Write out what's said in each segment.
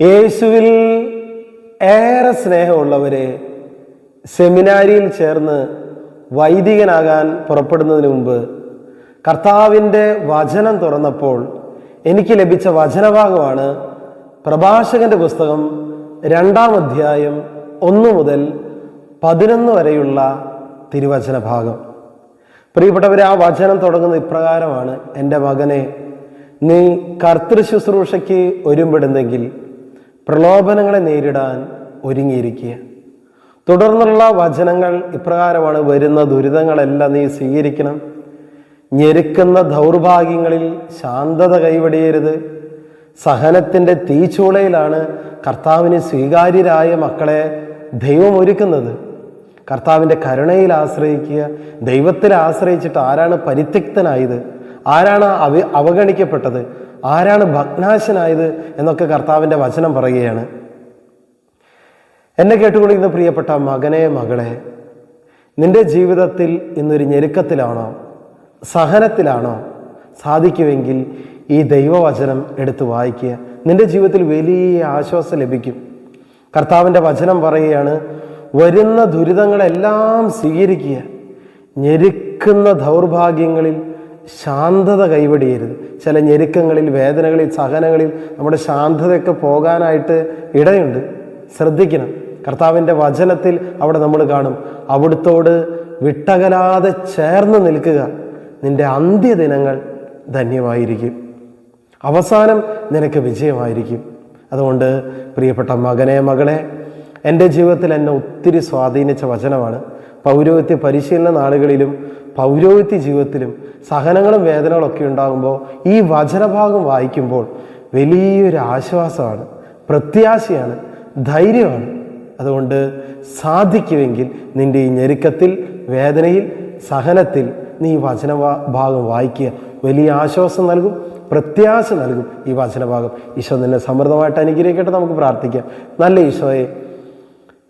യേശുവിൽ ഏറെ സ്നേഹമുള്ളവരെ സെമിനാരിയിൽ ചേർന്ന് വൈദികനാകാൻ പുറപ്പെടുന്നതിന് മുമ്പ് കർത്താവിന്റെ വചനം തുറന്നപ്പോൾ എനിക്ക് ലഭിച്ച വചനഭാഗമാണ് പ്രഭാഷകന്റെ പുസ്തകം രണ്ടാം അധ്യായം ഒന്ന് മുതൽ പതിനൊന്ന് വരെയുള്ള തിരുവചന ഭാഗം. പ്രിയപ്പെട്ടവരെ ആ വചനം തുടങ്ങുന്ന ഇപ്രകാരമാണ്. എന്റെ മകനെ നീ കർത്തൃ ശുശ്രൂഷയ്ക്ക് ഒരുമ്പെടുന്നെങ്കിൽ പ്രലോഭനങ്ങളെ നേരിടാൻ ഒരുങ്ങിയിരിക്കുക. തുടർന്നുള്ള വചനങ്ങൾ ഇപ്രകാരമാണ് വരുന്ന ദുരിതങ്ങളെല്ലാം നീ സ്വീകരിക്കണം. ഞെരുക്കുന്ന ദൗർഭാഗ്യങ്ങളിൽ ശാന്തത കൈവടിയരുത്. സഹനത്തിന്റെ തീച്ചൂളയിലാണ് കർത്താവിന് സ്വീകാര്യരായ മക്കളെ ദൈവം ഒരുക്കുന്നത്. കർത്താവിന്റെ കരുണയിൽ ആശ്രയിക്കുക. ദൈവത്തിൽ ആശ്രയിച്ചിട്ട് ആരാണ് പരിത്യക്തനായത്? ആരാണ് അവ അവഗണിക്കപ്പെട്ടത്? ആരാണ് ഭഗ്നാശനായത് എന്നൊക്കെ കർത്താവിന്റെ വചനം പറയുകയാണ്. എന്നെ കേട്ടുകൊണ്ടിരുന്ന പ്രിയപ്പെട്ട മകനെ മകളെ നിന്റെ ജീവിതത്തിൽ ഇന്നൊരു ഞെരുക്കത്തിലാണോ? സഹനത്തിലാണോ? സാധിക്കുമെങ്കിൽ ഈ ദൈവവചനം എടുത്ത് വായിക്കുക. നിന്റെ ജീവിതത്തിൽ വലിയ ആശ്വാസം ലഭിക്കും. കർത്താവിന്റെ വചനം പറയുകയാണ് വരുന്ന ദുരിതങ്ങളെല്ലാം സ്വീകരിക്കുക. ഞെരുക്കുന്ന ദൗർഭാഗ്യങ്ങളിൽ ശാന്തത കൈവടിയരുത്. ചില ഞെരുക്കങ്ങളിൽ വേദനകളിൽ സഹനങ്ങളിൽ നമ്മുടെ ശാന്തതയൊക്കെ പോകാനായിട്ട് ഇടയുണ്ട്. ശ്രദ്ധിക്കണം. കർത്താവിന്റെ വചനത്തിൽ അവിടെ നമ്മൾ കാണും. അവിടുത്തോട് വിട്ടകലാതെ ചേർന്ന് നിൽക്കുക നിന്റെ അന്ത്യദിനങ്ങൾ ധന്യമായിരിക്കും. അവസാനം നിനക്ക് വിജയമായിരിക്കും. അതുകൊണ്ട് പ്രിയപ്പെട്ട മകനെ മകളെ എന്റെ ജീവിതത്തിൽ എന്നെ ഒത്തിരി സ്വാധീനിച്ച വചനമാണ്. പൗരോഹിത്യ പരിശീലന നാളുകളിലും പൗരോഹിത്യ ജീവിതത്തിലും സഹനങ്ങളും വേദനകളും ഒക്കെ ഉണ്ടാകുമ്പോൾ ഈ വചനഭാഗം വായിക്കുമ്പോൾ വലിയൊരു ആശ്വാസമാണ് പ്രത്യാശയാണ് ധൈര്യമാണ്. അതുകൊണ്ട് സാധിക്കുമെങ്കിൽ നിന്റെ ഈ ഞെരുക്കത്തിൽ വേദനയിൽ സഹനത്തിൽ നീ വചന ഭാഗം വായിക്കുക. വലിയ ആശ്വാസം നൽകും പ്രത്യാശ നൽകും ഈ വചനഭാഗം. ഈശോ നിന്നെ സമൃദ്ധമായിട്ട് അനുഗ്രഹിക്കട്ടെ നമുക്ക് പ്രാർത്ഥിക്കാം. നല്ല ഈശോയെ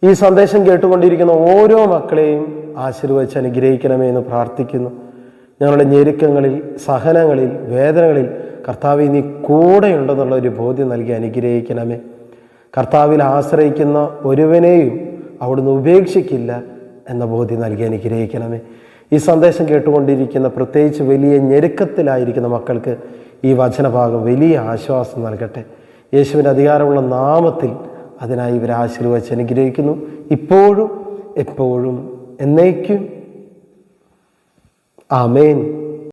ഈ സന്ദേശം കേട്ടുകൊണ്ടിരിക്കുന്ന ഓരോ മക്കളെയും ആശീർവദിച്ച് അനുഗ്രഹിക്കണമേ എന്ന് പ്രാർത്ഥിക്കുന്നു. ഞങ്ങളുടെ ഞെരുക്കങ്ങളിൽ സഹനങ്ങളിൽ വേദനകളിൽ കർത്താവ് നീ കൂടെയുണ്ടെന്നുള്ള ഒരു ബോധ്യം നൽകി അനുഗ്രഹിക്കണമേ. കർത്താവിൽ ആശ്രയിക്കുന്ന ഒരുവനെയും അവിടുന്ന് ഉപേക്ഷിക്കില്ല എന്ന ബോധ്യം നൽകി അനുഗ്രഹിക്കണമേ. ഈ സന്ദേശം കേട്ടുകൊണ്ടിരിക്കുന്ന പ്രത്യേകിച്ച് വലിയ ഞെരുക്കത്തിലായിരിക്കുന്ന മക്കൾക്ക് ഈ വചനഭാഗം വലിയ ആശ്വാസം നൽകട്ടെ. യേശുവിന്റെ അധികാരമുള്ള നാമത്തിൽ അതിനായി ഇവരെ ആശീർവദിച്ച് അനുഗ്രഹിക്കുന്നു. ഇപ്പോഴും എപ്പോഴും എന്നേക്കും. ആമേൻ.